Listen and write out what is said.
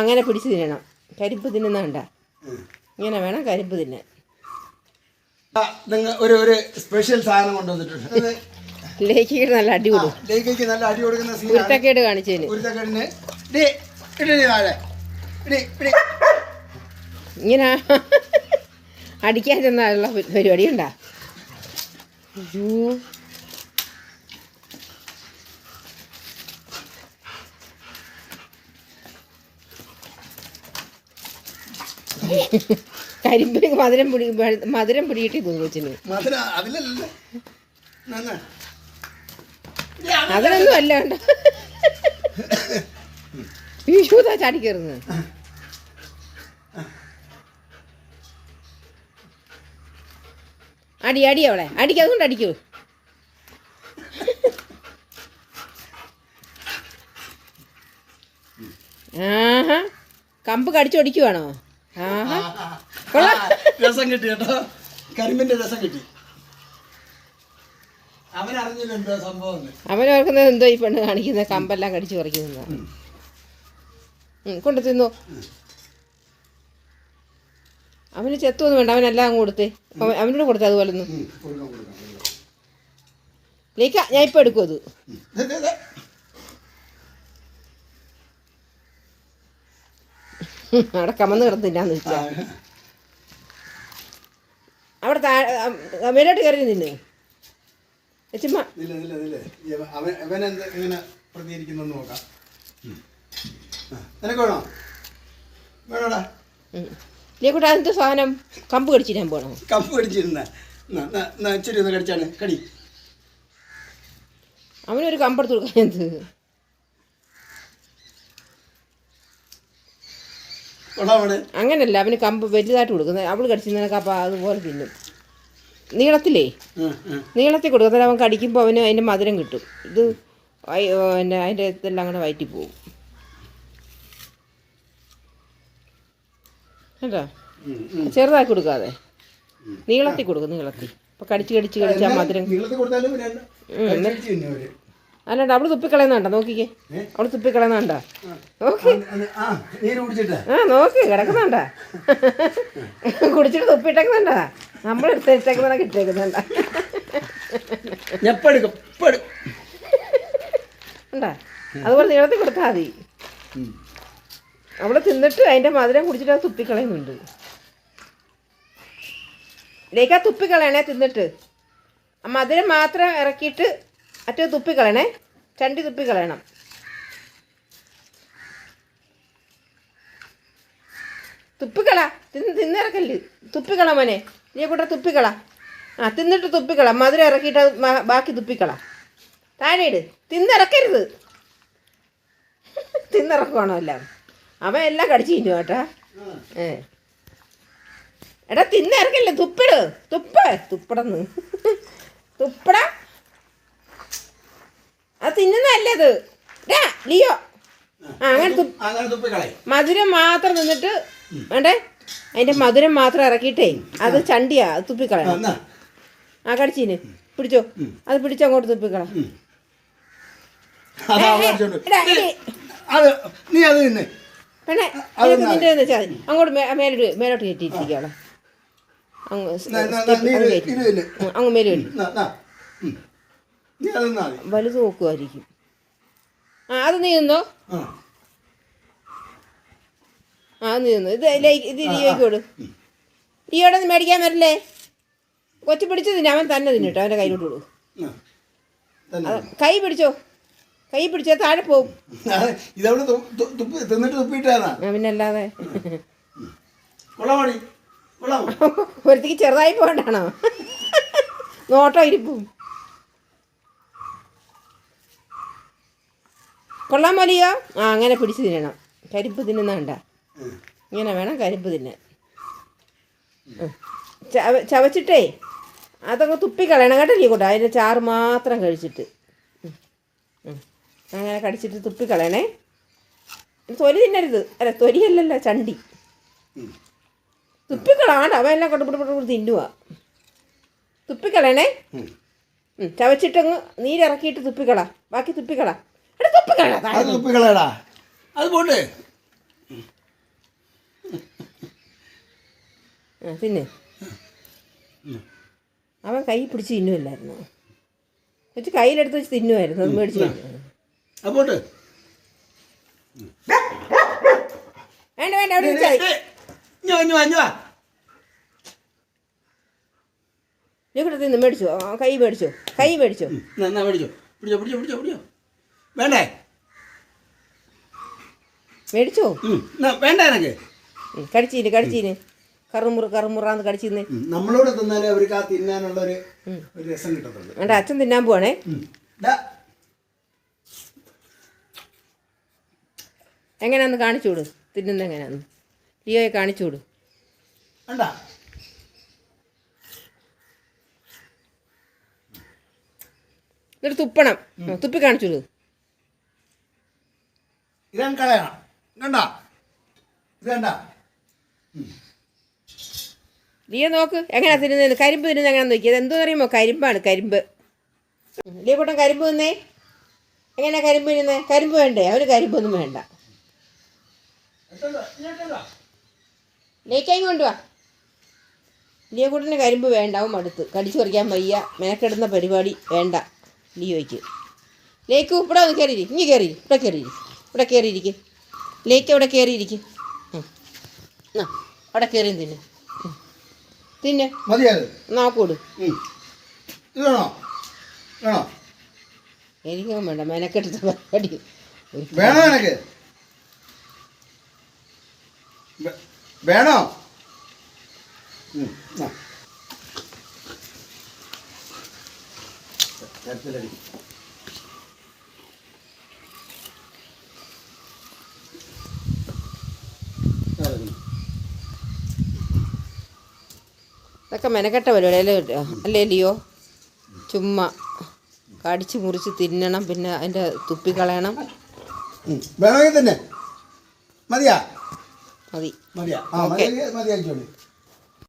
അങ്ങനെ പിടിച്ച് തിന്നണം. കരിമ്പ് തിന്നുന്നണ്ട ഇങ്ങനെ വേണം കരിപ്പ് തിന്നാൻ. നിങ്ങൾ ഒരു ഒരു സ്പെഷ്യൽ സാധനം കൊണ്ടുവന്നിട്ടുണ്ട്. നല്ല അടി കൊടുക്കും ലേഖയ്ക്ക് നല്ല അടി കൊടുക്കുന്ന കാണിച്ചതിന്. ഉരുത്തക്കടിന്. ഇങ്ങനെ അടിക്കാൻ ചെന്നുള്ള പരിപാടി ഉണ്ടാ കരിമ്പിന് മധുരം പിടി മധുരം പിടിയിട്ട് കൊച്ചിന്. അതിനൊന്നും അല്ല കണ്ടോ? വിഷുതാ ചാടിക്കയറുന്നത് അടി അടി അവളെ. അടിക്ക് അതുകൊണ്ട് അടിക്കൂ. ആഹാ. കമ്പ് കടിച്ചൊടിക്കുവാണോ? രസം കിട്ടി കേട്ടോ. കരിമ്പിന്റെ രസം കിട്ടി. അവൻ അറിഞ്ഞില്ല എന്തോ സംഭവം അവൻ ഓർക്കുന്നത് എന്തോ ഈ പെണ്ണ് കാണിക്കുന്നത് കമ്പെല്ലാം കടിച്ചു പറിക്കുന്നതാണ് കൊണ്ട് തിന്നു. അവന് ചെത്തൊന്നും വേണ്ട അവനെല്ലാം കൊടുത്തേ. അവനോട് കൊടുത്തേ അതുപോലെ ഒന്നും. ലേക്ക ഞാൻ ഇപ്പം എടുക്കും അത്. അവിടെ കമന്ന് കിടന്നില്ലാന്ന് ആ, വെച്ചാ അവിടെ മേലോട്ട് കയറി നിന്നെ എന്ത് നോക്കാം. നിനക്ക് വേണോ? വേണോടാ. സാധനം? കമ്പ് കടിച്ചിട്ടാൻ പോണോ? കമ്പ് കടിച്ചിരുന്ന. ഇച്ചിരി ഒന്ന് കടിച്ചാണ്. കടി. അവനൊരു കമ്പെടുത്ത് കൊടുക്കാൻ എന്ത്? അങ്ങനല്ല അവന് കമ്പ് വലുതായിട്ട് കൊടുക്കുന്നത്. അവൾ കടിച്ചു കപ്പ അതുപോലെ തിന്നും. നീളത്തിലേ നീളത്തിൽ കൊടുക്കുന്നത് അവൻ കടിക്കുമ്പോൾ അവന് അതിന്റെ മധുരം കിട്ടും. ഇത് പിന്നെ അതിന്റെ ഇതെല്ലാം അങ്ങനെ വയറ്റി പോകും കേട്ടോ ചെറുതാക്കി കൊടുക്കാതെ. നീളത്തിൽ കൊടുക്കും നീളത്തിൽ. അപ്പോൾ കടിച്ച് കടിച്ച് കടിച്ചാൽ മധുരം അല്ലാണ്ട് അവൾ തുപ്പിക്കളയുന്നുണ്ടോ നോക്കിക്കേ? അവൾ തുപ്പിക്കളയുന്നുണ്ടോ നോക്ക്. ആ, നോക്കി കിടക്കുന്നുണ്ട കുടിച്ചിട്ട് തുപ്പിട്ടേക്കുന്നുണ്ട നമ്മൾ എടുത്തേക്കുന്ന കിട്ടേക്കുന്നുണ്ട ഞെപ്പെടുക്കും ഇപ്പെടുക്കും ഉണ്ടാ അതുപോലെ നീളത്തിൽ കൊടുത്താൽ മതി. അവൾ തിന്നിട്ട് അതിന്റെ മധുരം കുടിച്ചിട്ട് അത് തുപ്പിക്കളയുന്നുണ്ട്. ലേക്കാ തുപ്പിക്കളയണേ തിന്നിട്ട്. മധുരം മാത്രം ഇറക്കിയിട്ട് അറ്റ തുപ്പിക്കളയണേ ചണ്ടി തുപ്പിക്കളയണം തുപ്പിക്കള തിന്ന് തിന്നിറക്കല്ല്. തുപ്പിക്കള മോനെ. നീ കൂട്ട തുപ്പിക്കള ആ തിന്നിട്ട് തുപ്പിക്കള മധുരം ഇറക്കിയിട്ട് ബാക്കി തുപ്പിക്കള താഴെ ഇട്. തിന്നിറക്കരുത്. തിന്നിറക്കുവാണോ എല്ലാം? അവൻ എല്ലാം കടിച്ചു കഴിഞ്ഞു കേട്ടാ. ഏ. എടാ തിന്നിറക്കല്ലേ. തുപ്പിട്. തുപ്പ. തുപ്പടന്ന്. തുപ്പട. അത് തിന്നുന്നല്ലേ അത് ഡാ ലിയോ. ആ അങ്ങനെ മധുരം മാത്രം നിന്നിട്ട് വേണ്ടേ? അതിന്റെ മധുരം മാത്രം ഇറക്കിയിട്ടേ അത് ചണ്ടിയാ അത് തുപ്പിക്കളയണം. ആ കടിച്ചീന്. പിടിച്ചോ? അത് പിടിച്ചോ അങ്ങോട്ട് തുപ്പിക്കള. അങ്ങോട്ട് മേലോട്ട് മേലോട്ട് കയറ്റിയിരിക്കുകയാണ് അങ്ങ് അങ്ങ് മേലെ വലുത് നോക്കുമായിരിക്കും ആ അത് നീ നിന്നോ ആ. നീ നിന്നു ഇത് ഇത് ലിയോയ്ക്ക് ഇയോടെ ഒന്ന് മേടിക്കാൻ വരില്ലേ? കൊച്ചു പിടിച്ചു തിന്നെ. അവൻ തന്നെ തിന്നിട്ടോ. അവന്റെ കയ്യിലോട്ട് കൊടുക്കും. കൈ പിടിച്ചോ? കൈ പിടിച്ചാൽ താഴെ പോവും. പിന്നല്ലാതെ ഒരുത്തിക്ക് ചെറുതായി പോകണ്ടാണോ? നോട്ടോ ഇരിപ്പും. കൊള്ളാൻ മതിയോ ആ അങ്ങനെ പിടിച്ച് തിന്നണം. കരിപ്പ് തിന്നുന്നണ്ട. ഇങ്ങനെ വേണം കരിപ്പ് തിന്നാൻ. ചവ- ചവച്ചിട്ടേ അതങ്ങ് തുപ്പിക്കളയണം കേട്ടോ കൂട്ടാ. അതിന്റെ ചാറ് മാത്രം കഴിച്ചിട്ട്. അങ്ങനെ കടിച്ചിട്ട് തുപ്പിക്കളയണേ തൊലി തിന്നരുത്. അല്ല തൊലിയല്ലല്ലോ ചണ്ടി. തുപ്പിക്കളാണ് അവ എല്ലാം കൊണ്ട് തിന്നുക തുപ്പിക്കളയണേ ഉം. ഉം, ചവച്ചിട്ടങ്ങ് നീരിറക്കിയിട്ട് തുപ്പിക്കള ബാക്കി തുപ്പിക്കള അത് തുപ്പിക്കളയടാ അത് പോട്ടെ. ആ പിന്നെ. അവൻ കൈ പിടിച്ച് തിന്നുമല്ലായിരുന്നു കൊച്ചു കയ്യിലെടുത്ത് വെച്ച് തിന്നുമായിരുന്നു അത് മേടിച്ച് കഴിക്കും. അപ്പോട്ട് വേണ്ട വേണ്ട അവിടെ വെച്ചാൽ ഞോ ഞോ ഞോ നീ കൂടെ തിന്ന് മേടിച്ചോ. കൈ മേടിച്ചോ. കൈ മേടിച്ചോ. പിടിച്ചോ പിടിച്ചോ പിടിച്ചോ പിടിച്ചോ. വേണ്ടേ? മേടിച്ചോ? വേണ്ട എനക്ക് കടിച്ചീന് കടിച്ചീന്. കറുമുറ കറുമുറാന്ന് കടിച്ചിന്ന്. നമ്മളോട് തിന്നാലേ അവർക്ക് ആ തിന്നാനുള്ള ഒരു രസം കിട്ടത്തുള്ളൂ. വേണ്ട അച്ഛൻ തിന്നാൻ പോവാണേ. എങ്ങനെയാന്ന് കാണിച്ചു വിട് തിന്നുന്ന എങ്ങനെയാന്ന്? ലിയോയെ കാണിച്ചു വിട് വേണ്ട. എന്നിട്ട് തുപ്പണം. തുപ്പി കാണിച്ചു വിട് ഇതാണ് കളയണം കണ്ട? ഇത് കണ്ട? നീ നോക്ക്. എങ്ങനെ തിരുന്നത് കരിമ്പ് തിരുന്ന് എങ്ങനെ നോക്കിയത് എന്തോന്ന് എന്തോ അറിയുമോ? കരിമ്പാണ് കരിമ്പ്. കൂട്ടം കരിമ്പ് തിന്നേ? എങ്ങനെയാ കരിമ്പ് തിരുന്നത് കരിമ്പ് വേണ്ടേ? അവന് കരിമ്പൊന്നും വേണ്ട. ലേക്കായി കൊണ്ടുവാ ലിയോ കൂട്ടിന് കരിമ്പ് വേണ്ട. അവൻ മടുത്ത്. കടിച്ചു പറിക്കാൻ വയ്യ. മെനക്കെടുന്ന പരിപാടി വേണ്ട. ലിയോയ്ക്ക് ലേക്ക് ഇവിടെ ഒന്ന് കയറി ഇനി കയറി ഇവിടെ കയറിയിരി ഇവിടെ കയറിയിരിക്കും ലേക്ക് അവിടെ കയറിയിരിക്കും ആ അവിടെ കയറി തിന്നെ. തിന്നെ. നോക്കൂട് എനിക്കും വേണ്ട മെനക്കെടുത്ത പരിപാടി. വേണോ എനക്ക് വേണോ. കരുത്തിലടി. ഇതൊക്കെ മെനക്കെട്ട പരിപാടി അല്ലേ? അല്ലേ ലിയോ? ചുമ്മാ കടിച്ച് മുറിച്ച് തിന്നണം പിന്നെ അതിന്റെ തുപ്പി കളയണം. വേണമെങ്കിൽ തന്നെ. മതിയാ? മതി. മതിയാ. ആ ഓക്കേ. മതി മതിയാക്കിക്കോളി